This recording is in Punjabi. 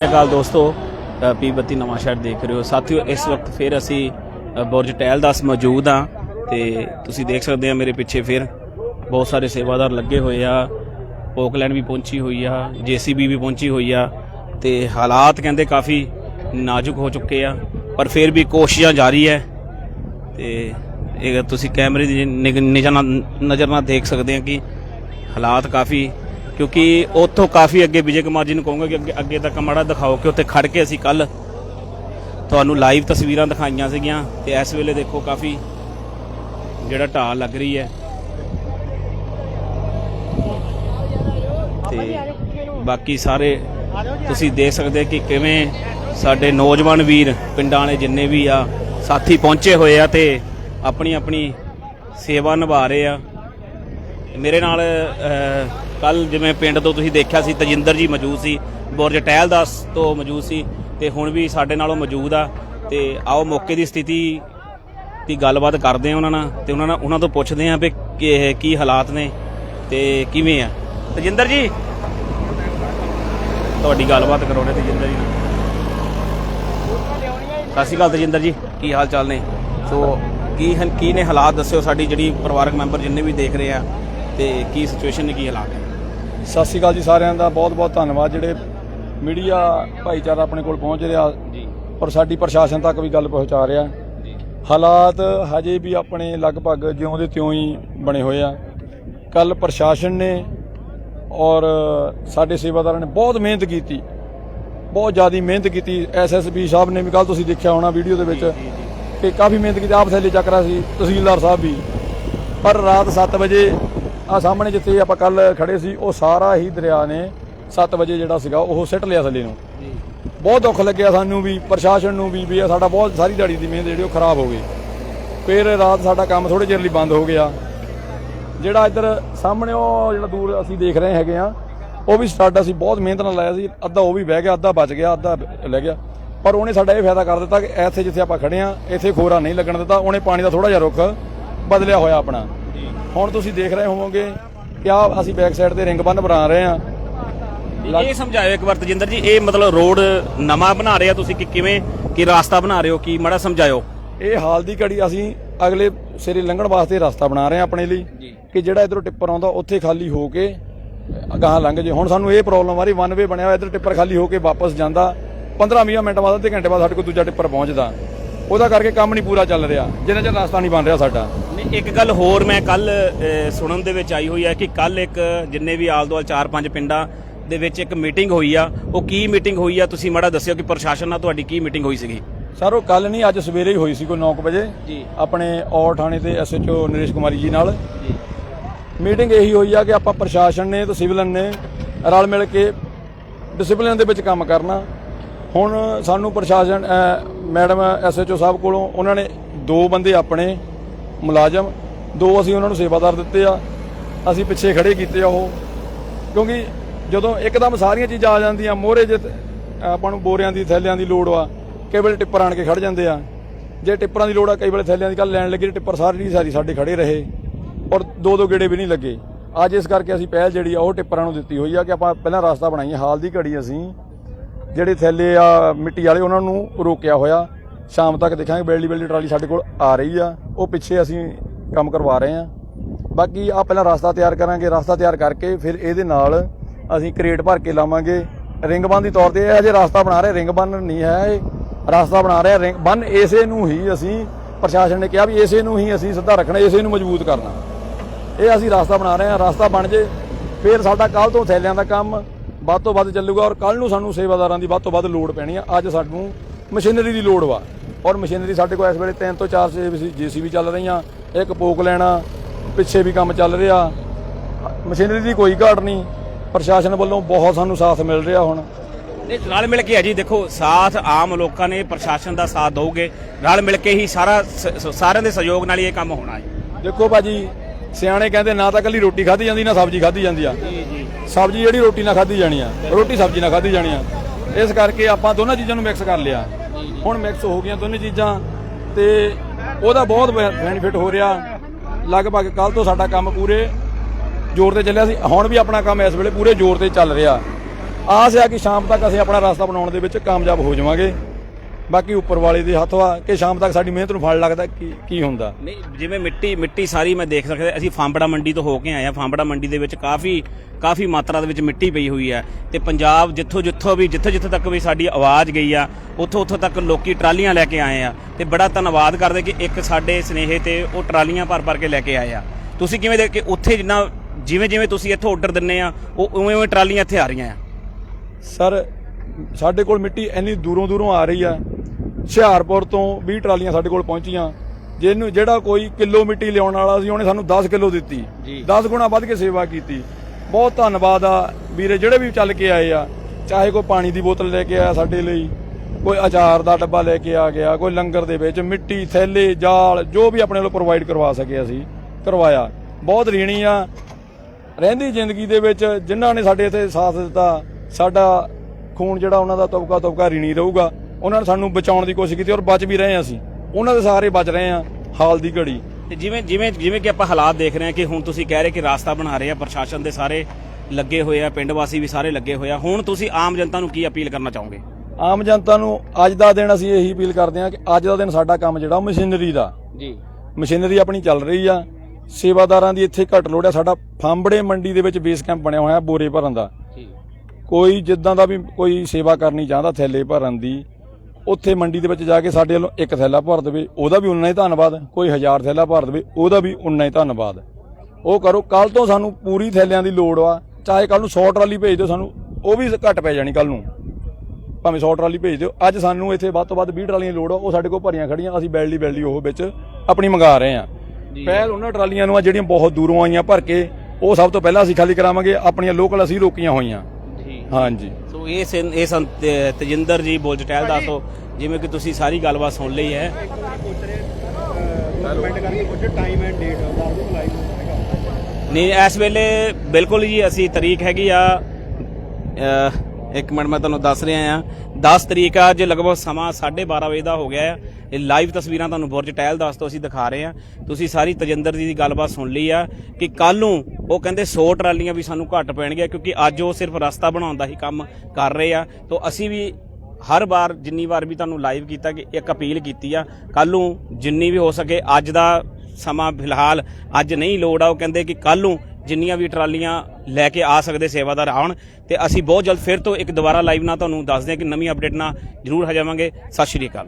ਸਤਿ ਸ਼੍ਰੀ ਅਕਾਲ ਦੋਸਤੋ ਪੀ ਬੱਤੀ ਨਵਾਂ ਸ਼ਹਿਰ ਦੇਖ ਰਹੇ ਹੋ। ਸਾਥੀਓ, ਇਸ ਵਕਤ ਫਿਰ ਅਸੀਂ ਬੁਰਜ ਟਹਿਲ ਦਾਸ ਮੌਜੂਦ ਆ ਤੇ ਤੁਸੀਂ ਦੇਖ ਸਕਦੇ ਆ ਮੇਰੇ ਪਿੱਛੇ ਫਿਰ ਬਹੁਤ ਸਾਰੇ ਸੇਵਾਦਾਰ ਲੱਗੇ ਹੋਏ ਆ। ਪੋਕਲੈਂਡ ਵੀ ਪਹੁੰਚੀ ਹੋਈ ਆ ਜੀਸੀਬੀ ਵੀ ਪਹੁੰਚੀ ਹੋਈ ਆ ਤੇ ਹਾਲਾਤ ਕਹਿੰਦੇ ਕਾਫੀ ਨਾਜ਼ੁਕ ਹੋ ਚੁੱਕੇ ਆ, ਪਰ ਫਿਰ ਵੀ ਕੋਸ਼ਿਸ਼ਾਂ ਜਾਰੀ ਹੈ। ਤੇ ਇਹ ਤੁਸੀਂ ਕੈਮਰੇ ਦੀ ਨਿਗ- ਨਿਗਾਹ ਨਾਲ ਨਜ਼ਰ ਨਾਲ ਦੇਖ ਸਕਦੇ ਆ ਕਿ ਹਾਲਾਤ ਕਾਫੀ ਕਿਉਂਕਿ ਉੱਥੋਂ ਕਾਫੀ ਅੱਗੇ ਵਿਜੇ ਕੁਮਾਰ ਜੀ ਨੂੰ ਕਹੂੰਗਾ ਕਿ ਅੱਗੇ ਅੱਗੇ ਤੱਕ ਮਾੜਾ ਦਿਖਾਓ, ਕਿ ਉੱਥੇ ਖੜ ਕੇ ਅਸੀਂ ਕੱਲ ਤੁਹਾਨੂੰ ਲਾਈਵ ਤਸਵੀਰਾਂ ਦਿਖਾਈਆਂ ਸੀਗੀਆਂ ਤੇ ਇਸ ਵੇਲੇ ਦੇਖੋ ਕਾਫੀ ਜਿਹੜਾ ਢਾਲ ਲੱਗ ਰਹੀ ਹੈ। ਤੇ ਬਾਕੀ ਸਾਰੇ ਤੁਸੀਂ ਦੇਖ ਸਕਦੇ ਕਿ ਕਿਵੇਂ ਸਾਡੇ ਨੌਜਵਾਨ ਵੀਰ ਪਿੰਡਾਂ ਵਾਲੇ ਜਿੰਨੇ ਵੀ ਆ, ਸਾਥੀ ਪਹੁੰਚੇ ਹੋਏ ਆ ਤੇ ਆਪਣੀ ਆਪਣੀ ਸੇਵਾ ਨਿਭਾ ਰਹੇ ਆ। ਮੇਰੇ ਨਾਲ ਕੱਲ ਜਿਵੇਂ ਪਿੰਡ ਤੋਂ ਤੁਸੀਂ ਦੇਖਿਆ ਸੀ, ਤਜਿੰਦਰ ਜੀ ਮੌਜੂਦ ਸੀ, ਬੁਰਜ ਟਹਿਲਦਾਸ ਤੋਂ ਮੌਜੂਦ ਸੀ ਤੇ ਹੁਣ ਵੀ ਸਾਡੇ ਨਾਲੋਂ ਮੌਜੂਦ ਆ ਤੇ ਆਓ ਮੌਕੇ ਦੀ ਸਥਿਤੀ ਦੀ ਗੱਲਬਾਤ ਕਰਦੇ ਆ ਉਹਨਾਂ ਨਾਲ ਤੇ ਉਹਨਾਂ ਨਾਲ ਉਹਨਾਂ ਤੋਂ ਪੁੱਛਦੇ ਆ ਵੀ ਕਿ- ਕੀ ਹਾਲਾਤ ਨੇ ਤੇ ਕਿਵੇਂ ਆ। ਤਜਿੰਦਰ ਜੀ। ਤੁਹਾਡੀ ਗੱਲਬਾਤ ਕਰਾਉਣੇ ਤਜਿੰਦਰ ਜੀ ਨਾਲ। ਸਤਿ ਸ਼੍ਰੀ ਅਕਾਲ ਤਜਿੰਦਰ ਜੀ, ਕੀ ਹਾਲ ਚਾਲ ਨੇ? ਸੋ ਕੀ ਹਨ, ਕੀ ਨੇ ਹਾਲਾਤ ਦੱਸਿਓ ਸਾਡੀ ਜਿਹੜੀ ਪਰਿਵਾਰਕ ਮੈਂਬਰ ਜਿੰਨੇ ਵੀ ਦੇਖ ਰਹੇ ਆ ਤੇ ਕੀ ਸਿਚੁਏਸ਼ਨ ਨੇ, ਕੀ ਹਾਲਾਤ ਨੇ? ਸਤਿ ਸ਼੍ਰੀ ਅਕਾਲ ਜੀ ਸਾਰਿਆਂ ਦਾ ਬਹੁਤ ਬਹੁਤ ਧੰਨਵਾਦ। ਜਿਹੜੇ ਮੀਡੀਆ ਭਾਈਚਾਰਾ ਆਪਣੇ ਕੋਲ ਪਹੁੰਚ ਰਿਹਾ ਜੀ। ਔਰ ਸਾਡੀ ਪ੍ਰਸ਼ਾਸਨ ਤੱਕ ਵੀ ਗੱਲ ਪਹੁੰਚਾ ਰਿਹਾ। ਜੀ। ਹਾਲਾਤ ਹਜੇ ਵੀ ਆਪਣੇ ਲਗਭਗ ਜਿਉਂ ਦੇ ਤਿਉਂ ਹੀ ਬਣੇ ਹੋਏ ਆ। ਕੱਲ ਪ੍ਰਸ਼ਾਸਨ ਨੇ ਔਰ ਸਾਡੇ ਸੇਵਾਦਾਰਾਂ ਨੇ ਬਹੁਤ ਮਿਹਨਤ ਕੀਤੀ। ਬਹੁਤ ਜ਼ਿਆਦਾ ਮਿਹਨਤ ਕੀਤੀ। ਐਸਐਸਪੀ ਸਾਹਿਬ ਨੇ ਵੀ ਕੱਲ ਤੁਸੀਂ ਦੇਖਿਆ ਹੋਣਾ ਵੀਡੀਓ ਦੇ ਵਿੱਚ ਕਿ ਕਾਫੀ ਮਿਹਨਤ ਕੀਤੀ। ਆਪ ਥੈਲੇ ਚੱਕਰਾ ਸੀ ਤਹਿਸੀਲਦਾਰ ਸਾਹਿਬ ਵੀ। ਪਰ ਰਾਤ 7 ਵਜੇ ਆ ਸਾਹਮਣੇ ਜਿੱਥੇ ਆਪਾਂ ਕੱਲ ਖੜੇ ਸੀ ਉਹ ਸਾਰਾ ਹੀ ਦਰਿਆ ਨੇ 7 ਵਜੇ ਜਿਹੜਾ ਸੀਗਾ ਉਹ ਸਿੱਟ ਲਿਆ ਥੱਲੇ ਨੂੰ। ਜੀ। ਬਹੁਤ ਦੁੱਖ ਲੱਗਿਆ ਸਾਨੂੰ ਵੀ ਪ੍ਰਸ਼ਾਸਨ ਨੂੰ ਵੀ ਵੀ ਸਾਡਾ ਬਹੁਤ ਸਾਰੀ ਦਿਹਾੜੀ ਦੀ ਮਿਹਨਤ ਜਿਹੜੀ ਉਹ ਖਰਾਬ ਹੋ ਗਈ। ਫਿਰ ਰਾਤ ਸਾਡਾ ਕੰਮ ਥੋੜੇ ਚਿਰ ਲਈ ਬੰਦ ਹੋ ਗਿਆ। ਜਿਹੜਾ ਇੱਧਰ ਸਾਹਮਣੇ ਉਹ ਜਿਹੜਾ ਦੂਰ ਅਸੀਂ ਦੇਖ ਰਹੇ ਹੈਗੇ ਆ ਉਹ ਵੀ ਸਾਡਾ ਅਸੀਂ ਬਹੁਤ ਮਿਹਨਤ ਨਾਲ ਲਾਇਆ ਸੀ ਅੱਧਾ ਉਹ ਵੀ ਬਹਿ ਗਿਆ ਅੱਧਾ ਬਚ ਗਿਆ ਅੱਧਾ ਲੈ ਗਿਆ। ਪਰ ਉਹਨੇ ਸਾਡਾ ਇਹ ਫਾਇਦਾ ਕਰ ਦਿੱਤਾ ਕਿ ਇੱਥੇ ਜਿੱਥੇ ਆਪਾਂ ਖੜੇ ਆ ਇੱਥੇ ਖੋਰਾ ਨਹੀਂ ਲੱਗਣ ਦਿੱਤਾ ਉਹਨੇ ਪਾਣੀ ਦਾ ਥੋੜਾ ਜਿਹਾ ਰੁੱਖ ਬਦਲਿਆ ਹੋਇਆ ਆਪਣਾ। ਹੁਣ ਤੁਸੀਂ ਦੇਖ ਰਹੇ ਹੋਵੋਗੇ ਕਿ ਆ ਅਸੀਂ ਬੈਕ ਸਾਈਡ ਤੇ ਰਿੰਗ ਬੰਨ ਬਣਾ ਰਹੇ ਆ ਇਹ ਸਮਝਾਇਓ ਇੱਕ ਵਾਰ ਤਜਿੰਦਰ ਜੀ ਇਹ ਮਤਲਬ ਰੋਡ ਨਵਾਂ ਬਣਾ ਰਹੇ ਆ ਤੁਸੀਂ ਕਿ ਕਿਵੇਂ ਕੀ ਰਾਸਤਾ ਬਣਾ ਰਹੇ ਹੋ ਕੀ ਮੜਾ ਸਮਝਾਇਓ? ਇਹ ਹਾਲ ਦੀ ਘੜੀ ਅਸੀਂ ਅਗਲੇ ਸਿਰੇ ਲੰਘਣ ਵਾਸਤੇ ਰਸਤਾ ਬਣਾ ਰਹੇ ਹਾਂ ਆਪਣੇ ਲਈ। ਕਿ ਜਿਹੜਾ ਇਧਰੋਂ ਟਿੱਪਰ ਆਉਂਦਾ ਉੱਥੇ ਖਾਲੀ ਹੋ ਕੇ ਅਗਾਹ ਲੰਘ ਜੇ। ਹੁਣ ਸਾਨੂੰ ਇਹ ਪ੍ਰੋਬਲਮ ਆ ਰਹੀ ਵਨ ਵੇ ਬਣਿਆ ਹੋਇਆ ਇਧਰ ਟਿੱਪਰ ਖਾਲੀ ਹੋ ਕੇ ਵਾਪਸ ਜਾਂਦਾ। 15-20 ਮਿੰਟ ਬਾਅਦ ਅੱਧੇ ਘੰਟੇ ਬਾਅਦ ਸਾਡੇ ਕੋਲ ਦੂਜਾ ਟਿੱਪਰ ਪਹੁੰਚਦਾ। ਉਹਦਾ ਕਰਕੇ ਕੰਮ ਨਹੀਂ ਪੂਰਾ ਚੱਲ ਰਿਹਾ ਜਿੰਨਾ ਚਿਰ ਰਸਤਾ ਨਹੀਂ ਬਣ ਰਿਹਾ ਸਾਡਾ। ਨਹੀਂ ਇੱਕ ਗੱਲ ਹੋਰ ਮੈਂ ਕੱਲ ਸੁਣਨ ਦੇ ਵਿੱਚ ਆਈ ਹੋਈ ਹੈ ਕਿ ਕੱਲ ਇੱਕ ਜਿੰਨੇ ਵੀ ਆਲ ਦੁਆਲ 4-5 ਪਿੰਡਾਂ ਦੇ ਵਿੱਚ ਇੱਕ ਮੀਟਿੰਗ ਹੋਈ ਆ। ਉਹ ਕੀ ਮੀਟਿੰਗ ਹੋਈ ਆ? ਤੁਸੀਂ ਮੜਾ ਦੱਸਿਓ ਕਿ ਪ੍ਰਸ਼ਾਸਨ ਨਾਲ ਤੁਹਾਡੀ ਕੀ ਮੀਟਿੰਗ ਹੋਈ ਸੀਗੀ? ਸਰ ਉਹ ਕੱਲ ਨਹੀਂ ਅੱਜ ਸਵੇਰੇ ਹੀ ਹੋਈ ਸੀ ਕੋਈ 9 ਵਜੇ। ਜੀ। ਆਪਣੇ ਔਰ ਥਾਣੇ ਤੇ ਐਸਐਚਓ ਨਰੇਸ਼ ਕੁਮਾਰੀ ਜੀ ਨਾਲ। ਜੀ। ਮੀਟਿੰਗ ਇਹੀ ਹੋਈ ਆ ਕਿ ਆਪਾਂ ਪ੍ਰਸ਼ਾਸਨ ਨੇ ਤੇ ਸਿਵਲਨ ਨੇ ਰਲ ਮਿਲ ਕੇ ਡਿਸਪਲਿਨ ਦੇ ਵਿੱਚ ਕੰਮ ਕਰਨਾ। ਹੁਣ ਸਾਨੂੰ ਪ੍ਰਸ਼ਾਸਨ ਅਹ, ਮੈਡਮ ਐਸਐਚਓ ਸਾਹਿਬ ਕੋਲੋਂ ਉਹਨਾਂ ਨੇ ਦੋ ਬੰਦੇ ਆਪਣੇ ਮੁਲਾਜ਼ਮ ਦੋ ਅਸੀਂ ਉਹਨਾਂ ਨੂੰ ਸੇਵਾਦਾਰ ਦਿੱਤੇ ਆ ਅਸੀਂ ਪਿੱਛੇ ਖੜੇ ਕੀਤੇ ਆ ਉਹ। ਕਿਉਂਕਿ ਜਦੋਂ ਇੱਕਦਮ ਸਾਰੀਆਂ ਚੀਜ਼ਾਂ ਆ ਜਾਂਦੀਆਂ ਮੋਹਰੇ ਜੇ ਆਪਾਂ ਨੂੰ ਬੋਰਿਆਂ ਦੀ ਥੈਲਿਆਂ ਦੀ ਲੋੜ ਆ ਕਈ ਵੇਲੇ ਟਿੱਪਰ ਆਣ ਕੇ ਖੜ ਜਾਂਦੇ ਆ। ਜੇ ਟਿੱਪਰਾਂ ਦੀ ਲੋੜ ਆ ਕਈ ਵੇਲੇ ਥੈਲਿਆਂ ਦੀ ਕੱਲ ਲੈਣ ਲੱਗੇ ਟਿੱਪਰ ਸਾਰੀ ਨਹੀਂ ਸਾਰੀ ਸਾਡੇ ਖੜੇ ਰਹੇ ਔਰ ਦੋ ਦੋ ਗੇੜੇ ਵੀ ਨਹੀਂ ਲੱਗੇ। ਅੱਜ ਇਸ ਕਰਕੇ ਅਸੀਂ ਪਹਿਲ ਜਿਹੜੀ ਆ ਉਹ ਟਿੱਪਰਾਂ ਨੂੰ ਦਿੱਤੀ ਹੋਈ ਆ ਕਿ ਆਪਾਂ ਪਹਿਲਾਂ ਰਸਤਾ ਬਣਾਈਏ। ਹਾਲ ਦੀ ਘੜੀ ਅਸੀਂ ਜਿਹੜੇ ਥੈਲੇ ਆ, ਮਿੱਟੀ ਵਾਲੇ ਉਹਨਾਂ ਨੂੰ ਰੋਕਿਆ ਹੋਇਆ। ਸ਼ਾਮ ਤੱਕ ਦੇਖਾਂਗੇ ਬੇਲਡੀ ਬੇਲਡੀ ਟਰਾਲੀ ਸਾਡੇ ਕੋਲ ਆ ਰਹੀ ਆ। ਉਹ ਪਿੱਛੇ ਅਸੀਂ ਕੰਮ ਕਰਵਾ ਰਹੇ ਆ। ਬਾਕੀ ਆ ਪਹਿਲਾਂ ਰਸਤਾ ਤਿਆਰ ਕਰਾਂਗੇ। ਰਸਤਾ ਤਿਆਰ ਕਰਕੇ ਫਿਰ ਇਹਦੇ ਨਾਲ ਅਸੀਂ ਕ੍ਰੇਟ ਭਰ ਕੇ ਲਾਵਾਂਗੇ। ਰਿੰਗ ਬੰਨ ਦੀ ਤੌਰ ਤੇ ਇਹ ਅਜੇ ਰਸਤਾ ਬਣਾ ਰਹੇ, ਰਿੰਗ ਬੰਨ ਨਹੀਂ ਹੈ ਇਹ। ਰਸਤਾ ਬਣਾ ਰਹੇ, ਰਿੰਗ ਬੰਨ ਇਸੇ ਨੂੰ ਹੀ ਅਸੀਂ ਪ੍ਰਸ਼ਾਸਨ ਨੇ ਕਿਹਾ ਵੀ ਇਸੇ ਨੂੰ ਹੀ ਅਸੀਂ ਸਿੱਧਾ ਰੱਖਣਾ, ਇਸੇ ਨੂੰ ਮਜ਼ਬੂਤ ਕਰਨਾ। ਇਹ ਅਸੀਂ ਰਸਤਾ ਬਣਾ ਰਹੇ ਹਾਂ ਰਸਤਾ ਬਣ ਜੇ, ਫਿਰ ਸਾਡਾ ਕੱਲ ਤੋਂ ਥੈਲਿਆਂ ਦਾ ਕੰਮ ਵੱਧ ਤੋਂ ਵੱਧ ਚੱਲੂਗਾ ਔਰ ਕੱਲ ਨੂੰ ਸਾਨੂੰ ਸੇਵਾਦਾਰਾਂ ਦੀ ਵੱਧ ਤੋਂ ਵੱਧ ਲੋੜ ਪੈਣੀ ਆ। ਅੱਜ ਸਾਨੂੰ ਮਸ਼ੀਨਰੀ ਦੀ ਲੋੜ ਵਾ। ਔਰ ਮਸ਼ੀਨਰੀ ਸਾਡੇ ਕੋਲ ਇਸ ਵੇਲੇ ਤਿੰਨ ਤੋਂ ਚਾਰ ਜੀਸੀਬੀ ਚੱਲ ਰਹੀਆਂ ਇੱਕ ਪੋਕ ਲੈਣਾ ਪਿੱਛੇ ਵੀ ਕੰਮ ਚੱਲ ਰਿਹਾ। ਮਸ਼ੀਨਰੀ ਦੀ ਕੋਈ ਘਾਟ ਨਹੀਂ। ਪ੍ਰਸ਼ਾਸਨ ਵੱਲੋਂ ਬਹੁਤ ਸਾਨੂੰ ਸਾਥ ਮਿਲ ਰਿਹਾ ਹੁਣ। ਨਹੀਂ ਰਲ ਮਿਲ ਕੇ ਹੈ ਜੀ ਦੇਖੋ ਸਾਥ ਆਮ ਲੋਕਾਂ ਨੇ ਪ੍ਰਸ਼ਾਸਨ ਦਾ ਸਾਥ ਦਊਗੇ। ਰਲ ਮਿਲ ਕੇ ਹੀ ਸਾਰਾ ਸਾਰਿਆਂ ਦੇ ਸਹਿਯੋਗ ਨਾਲ ਹੀ ਇਹ ਕੰਮ ਹੋਣਾ ਹੈ। ਦੇਖੋ ਭਾਜੀ ਸਿਆਣੇ ਕਹਿੰਦੇ ਨਾ ਤਾਂ ਕੱਲੀ ਰੋਟੀ ਖਾਧੀ ਜਾਂਦੀ ਨਾ ਸਬਜ਼ੀ ਖਾਧੀ ਜਾਂਦੀ ਆ। ਸਬਜ਼ੀ ਜਿਹੜੀ ਰੋਟੀ ਨਾਲ ਖਾਧੀ ਜਾਣੀ ਆ, ਰੋਟੀ ਸਬਜ਼ੀ ਨਾਲ ਖਾਧੀ ਜਾਣੀ ਆ। ਇਸ ਕਰਕੇ ਆਪਾਂ ਦੋਨਾਂ ਚੀਜ਼ਾਂ ਨੂੰ ਮਿਕਸ ਕਰ ਲਿਆ। ਹੁਣ ਮਿਕਸ ਹੋ ਗਈਆਂ ਦੋਨੇ ਚੀਜ਼ਾਂ ਤੇ ਉਹਦਾ ਬਹੁਤ ਬੈਨੀਫਿਟ ਹੋ ਰਿਹਾ। ਲਗਭਗ ਕੱਲ ਤੋਂ ਸਾਡਾ ਕੰਮ ਪੂਰੇ ਜ਼ੋਰ ਤੇ ਚੱਲਿਆ ਸੀ। ਹੁਣ ਵੀ ਆਪਣਾ ਕੰਮ ਇਸ ਵੇਲੇ ਪੂਰੇ ਜ਼ੋਰ ਤੇ ਚੱਲ ਰਿਹਾ। ਆਸ ਆ ਕਿ ਸ਼ਾਮ ਤੱਕ ਅਸੀਂ ਆਪਣਾ ਰਸਤਾ ਬਣਾਉਣ ਦੇ ਵਿੱਚ ਕਾਮਯਾਬ ਹੋ ਜਾਵਾਂਗੇ। ਬਾਕੀ ਉੱਪਰ ਵਾਲੇ ਦੇ ਹੱਥ ਵਾ ਕਿ ਸ਼ਾਮ ਤੱਕ ਸਾਡੀ ਮਿਹਨਤ ਨੂੰ ਫਲ ਲੱਗਦਾ ਕੀ ਕੀ ਹੁੰਦਾ? ਨਹੀਂ ਜਿਵੇਂ ਮਿੱਟੀ ਮਿੱਟੀ ਸਾਰੀ ਮੈਂ ਦੇਖ ਸਕਦਾ ਅਸੀਂ ਫਾਂਬੜਾ ਮੰਡੀ ਤੋਂ ਹੋ ਕੇ ਆਏ ਆ ਫਾਂਬੜਾ ਮੰਡੀ ਦੇ ਵਿੱਚ ਕਾਫੀ ਕਾਫੀ ਮਾਤਰਾ ਦੇ ਵਿੱਚ ਮਿੱਟੀ ਪਈ ਹੋਈ ਹੈ ਤੇ ਪੰਜਾਬ ਜਿੱਥੋਂ ਜਿੱਥੋਂ ਵੀ ਜਿੱਥੇ ਜਿੱਥੇ ਤੱਕ ਵੀ ਸਾਡੀ ਆਵਾਜ਼ ਗਈ ਆ ਉੱਥੋਂ ਉੱਥੋਂ ਤੱਕ ਲੋਕੀ ਟਰਾਲੀਆਂ ਲੈ ਕੇ ਆਏ ਆ ਤੇ ਬੜਾ ਧੰਨਵਾਦ ਕਰਦੇ ਕਿ ਇੱਕ ਸਾਡੇ ਸਨੇਹੇ ਤੇ ਉਹ ਟਰਾਲੀਆਂ ਭਰ ਭਰ ਕੇ ਲੈ ਕੇ ਆਏ ਆ। ਤੁਸੀਂ ਕਿਵੇਂ ਦੇ ਕਿ ਉੱਥੇ ਜਿੰਨਾ ਜਿਵੇਂ ਜਿਵੇਂ ਤੁਸੀਂ ਇੱਥੋਂ ਆਰਡਰ ਦਿੰਨੇ ਆ ਉਹ ਉਵੇਂ ਉਵੇਂ ਟਰਾਲੀਆਂ ਇੱਥੇ ਆ ਰਹੀਆਂ ਆ। ਸਰ ਸਾਡੇ ਕੋਲ ਮਿੱਟੀ ਇੰਨੀ ਦੂਰੋਂ ਦੂਰੋਂ ਆ ਰਹੀ ਆ ਹੁਸ਼ਿਆਰਪੁਰ ਤੋਂ 20 ਟਰਾਲੀਆਂ ਸਾਡੇ ਕੋਲ ਪਹੁੰਚੀਆਂ। ਜਿਹਨੂੰ ਜਿਹੜਾ ਕੋਈ ਕਿਲੋ ਮਿੱਟੀ ਲਿਆਉਣ ਵਾਲਾ ਸੀ ਉਹਨੇ ਸਾਨੂੰ 10 ਕਿਲੋ ਦਿੱਤੀ। ਜੀ। 10 ਗੁਣਾ ਵੱਧ ਕੇ ਸੇਵਾ ਕੀਤੀ। ਬਹੁਤ ਧੰਨਵਾਦ ਆ ਵੀਰੇ ਜਿਹੜੇ ਵੀ ਚੱਲ ਕੇ ਆਏ ਆ ਚਾਹੇ ਕੋਈ ਪਾਣੀ ਦੀ ਬੋਤਲ ਲੈ ਕੇ ਆਇਆ ਸਾਡੇ ਲਈ ਕੋਈ ਅਚਾਰ ਦਾ ਡੱਬਾ ਲੈ ਕੇ ਆ ਗਿਆ ਕੋਈ ਲੰਗਰ ਦੇ ਵਿੱਚ ਮਿੱਟੀ ਥੈਲੇ ਜਾਲ ਜੋ ਵੀ ਆਪਣੇ ਵੱਲੋਂ ਪ੍ਰੋਵਾਈਡ ਕਰਵਾ ਸਕੇ ਅਸੀਂ ਕਰਵਾਇਆ। ਬਹੁਤ ਰੀਣੀ ਆ। ਰਹਿੰਦੀ ਜ਼ਿੰਦਗੀ ਦੇ ਵਿੱਚ ਜਿਨ੍ਹਾਂ ਨੇ ਸਾਡੇ ਇੱਥੇ ਸਾਥ ਦਿੱਤਾ ਸਾਡਾ ਖੂਨ ਜਿਹੜਾ ਉਹਨਾਂ ਦਾ ਤਬਕਾ ਤਬਕਾ ਰੀਣੀ ਰਹੂਗਾ। ਉਹਨਾਂ ਨੇ ਸਾਨੂੰ ਬਚਾਉਣ ਦੀ ਕੋਸ਼ਿਸ਼ ਕੀਤੀ ਔਰ ਬਚ ਵੀ ਰਹੇ ਹਾਂ ਅਸੀਂ। ਉਹਨਾਂ ਦੇ ਸਹਾਰੇ ਬਚ ਰਹੇ ਹਾਂ ਹਾਲ ਦੀ ਘੜੀ। ਤੇ ਜਿਵੇਂ ਜਿਵੇਂ ਜਿਵੇਂ ਕਿ ਆਪਾਂ ਹਾਲਾਤ ਦੇਖ ਰਹੇ ਹਾਂ ਕਿ ਹੁਣ ਤੁਸੀਂ ਕਹਿ ਰਹੇ ਕਿ ਰਾਸਤਾ ਬਣਾ ਰਹੇ ਆ ਪ੍ਰਸ਼ਾਸਨ ਦੇ ਸਾਰੇ ਲੱਗੇ ਹੋਏ ਆ ਪਿੰਡ ਵਾਸੀ ਵੀ ਸਾਰੇ ਲੱਗੇ ਹੋਏ ਆ। ਹੁਣ ਤੁਸੀਂ ਆਮ ਜਨਤਾ ਨੂੰ ਕੀ ਅਪੀਲ ਕਰਨਾ ਚਾਹੋਗੇ? ਆਮ ਜਨਤਾ ਨੂੰ ਅੱਜ ਦਾ ਦਿਨ ਅਸੀਂ ਇਹੀ ਅਪੀਲ ਕਰਦੇ ਹਾਂ ਕਿ ਅੱਜ ਦਾ ਦਿਨ ਸਾਡਾ ਕੰਮ ਜਿਹੜਾ ਮਸ਼ੀਨਰੀ ਦਾ। ਜੀ। ਮਸ਼ੀਨਰੀ ਆਪਣੀ ਚੱਲ ਰਹੀ ਆ। ਸੇਵਾਦਾਰਾਂ ਦੀ ਇੱਥੇ ਘੱਟ ਲੋੜ ਆ। ਸਾਡਾ ਫਾਂਬੜੇ ਮੰਡੀ ਦੇ ਵਿੱਚ ਬੇਸ ਕੈਂਪ ਬਣਿਆ ਹੋਇਆ ਬੋਰੇ ਭਰਨ ਦਾ। ਜੀ। ਕੋਈ ਜਿੱਦਾਂ ਦਾ ਵੀ ਕੋਈ ਸੇਵਾ ਕਰਨੀ ਚਾਹੁੰਦਾ ਥੈਲੇ ਭਰਨ ਦੀ ਉੱਥੇ ਮੰਡੀ ਦੇ ਵਿੱਚ ਜਾ ਕੇ ਸਾਡੇ ਵੱਲੋਂ ਇੱਕ ਥੈਲਾ ਭਰ ਦੇਵੇ ਉਹਦਾ ਵੀ ਉਨਾ ਹੀ ਧੰਨਵਾਦ ਕੋਈ ਹਜ਼ਾਰ ਥੈਲਾ ਭਰ ਦੇਵੇ ਉਹਦਾ ਵੀ ਉਨਾ ਹੀ ਧੰਨਵਾਦ। ਉਹ ਕਰੋ ਕੱਲ ਤੋਂ ਸਾਨੂੰ ਪੂਰੀ ਥੈਲਿਆਂ ਦੀ ਲੋੜ ਆ ਚਾਹੇ ਕੱਲ ਨੂੰ 100 ਟਰਾਲੀ ਭੇਜ ਦਿਓ ਸਾਨੂੰ ਉਹ ਵੀ ਘੱਟ ਪੈ ਜਾਣੀ ਕੱਲ ਨੂੰ। ਭਾਵੇਂ 100 ਟਰਾਲੀ ਭੇਜ ਦਿਓ ਅੱਜ ਸਾਨੂੰ ਇੱਥੇ ਵੱਧ ਤੋਂ ਵੱਧ 20 ਟਰਾਲੀਆਂ ਦੀ ਲੋੜ ਆ ਉਹ ਸਾਡੇ ਕੋਲ ਭਰੀਆਂ ਖੜੀਆਂ ਅਸੀਂ ਬੈਲਡੀ ਬੈਲਡੀ ਉਹ ਵਿੱਚ ਆਪਣੀ ਮੰਗਾ ਰਹੇ ਆ। ਪਹਿਲ ਉਹਨਾਂ ਟਰਾਲੀਆਂ ਨੂੰ ਆ ਜਿਹੜੀਆਂ ਬਹੁਤ ਦੂਰੋਂ ਆਈਆਂ ਭਰ ਕੇ ਉਹ ਸਭ ਤੋਂ ਪਹਿਲਾਂ ਅਸੀਂ ਖਾਲੀ ਕਰਾਵਾਂਗੇ ਆਪਣੀਆਂ ਲੋਕਲ ਅਸੀਂ ਰੋਕੀਆਂ ਹੋਈਆਂ। ਹਾਂਜੀ। ਸੋ ਇਹ ਸਨ- ਇਹ ਸਨ ਤੇ- ਤਜਿੰਦਰ ਜੀ ਬੁਲਜ ਟਹਿਲ ਦਾ ਸੋ ਜਿਵੇਂ ਕਿ ਤੁਸੀਂ ਸਾਰੀ ਗੱਲਬਾਤ ਸੁਣ ਲਈ ਹੈ। ਕਮੈਂਟ ਕਰਕੇ ਪੁੱਛ ਟਾਈਮ ਐਂਡ ਡੇਟ ਦੱਸ ਦਿਓ ਲਾਈਵ ਨਹੀਂ ਇਸ ਵੇਲੇ ਬਿਲਕੁਲ ਜੀ ਅਸੀਂ ਤਰੀਕ ਹੈਗੀ ਆ ਅਹ, ਇੱਕ ਮਿੰਟ ਮੈਂ ਤੁਹਾਨੂੰ ਦੱਸ ਰਿਹਾ ਆ 10 ਤਰੀਕ ਆ ਜੇ ਲਗਭਗ ਸਮਾਂ 12:30 ਵਜੇ ਦਾ ਹੋ ਗਿਆ ਆ। ਇਹ ਲਾਈਵ ਤਸਵੀਰਾਂ ਤੁਹਾਨੂੰ ਬੁਰਜ ਟਹਿਲ ਦੱਸ ਤੋਂ ਅਸੀਂ ਦਿਖਾ ਰਹੇ ਆ ਤੁਸੀਂ ਸਾਰੀ ਤਜਿੰਦਰ ਜੀ ਦੀ ਗੱਲਬਾਤ ਸੁਣ ਲਈ ਆ ਕਿ ਕੱਲ ਨੂੰ ਉਹ ਕਹਿੰਦੇ 100 ਟਰਾਲੀਆਂ ਵੀ ਸਾਨੂੰ ਘੱਟ ਪੈਣਗੀਆਂ ਕਿਉਂਕਿ ਅੱਜ ਉਹ ਸਿਰਫ ਰਸਤਾ ਬਣਾਉਣ ਦਾ ਹੀ ਕੰਮ ਕਰ ਰਹੇ ਆ। ਤੋਂ ਅਸੀਂ ਵੀ ਹਰ ਵਾਰ, ਜਿੰਨੀ ਵਾਰ ਵੀ ਤੁਹਾਨੂੰ ਲਾਈਵ ਕੀਤਾ ਕਿ ਇੱਕ ਅਪੀਲ ਕੀਤੀ ਆ ਕੱਲ ਨੂੰ ਜਿੰਨੀ ਵੀ ਹੋ ਸਕੇ, ਅੱਜ ਦਾ ਸਮਾਂ ਫਿਲਹਾਲ ਅੱਜ ਨਹੀਂ ਲੋੜ ਆ। ਉਹ ਕਹਿੰਦੇ ਕਿ ਕੱਲ ਨੂੰ ਜਿੰਨੀਆਂ ਵੀ ਟਰਾਲੀਆਂ ਲੈ ਕੇ ਆ ਸਕਦੇ ਸੇਵਾਦਾਰ ਆਉਣ ਤੇ ਅਸੀਂ ਬਹੁਤ ਜਲਦ ਫਿਰ ਤੋਂ ਇੱਕ ਦੁਬਾਰਾ ਲਾਈਵ ਨਾਲ ਤੁਹਾਨੂੰ ਦੱਸਦੇ ਹਾਂ ਕਿ ਨਵੀਂ ਅਪਡੇਟ ਨਾਲ ਜ਼ਰੂਰ ਹਜਾਵਾਂਗੇ ਸਤਿ ਸ਼੍ਰੀ ਅਕਾਲ।